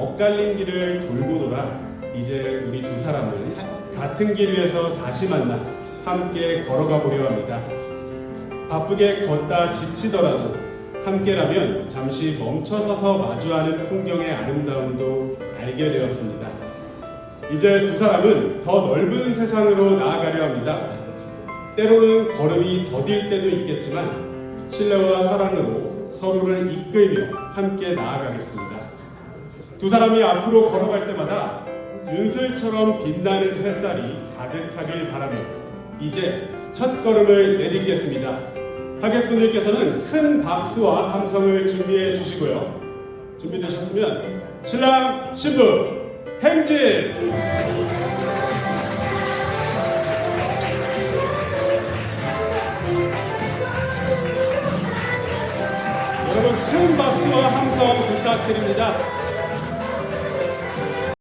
엇갈린 길을 돌고 돌아 이제 우리 두 사람은 같은 길 위에서 다시 만나 함께 걸어가 보려 합니다. 바쁘게 걷다 지치더라도 함께라면 잠시 멈춰서서 마주하는 풍경의 아름다움도 알게 되었습니다. 이제 두 사람은 더 넓은 세상으로 나아가려 합니다. 때로는 걸음이 더딜 때도 있겠지만 신뢰와 사랑으로 서로를 이끌며 함께 나아가겠습니다. 두 사람이 앞으로 걸어갈 때마다 윤슬처럼 빛나는 햇살이 가득하길 바라며 이제 첫 걸음을 내딛겠습니다. 하객분들께서는 큰 박수와 함성을 준비해 주시고요. 준비되셨으면 신랑 신부 행진! 여러분 큰 박수와 함성 부탁드립니다.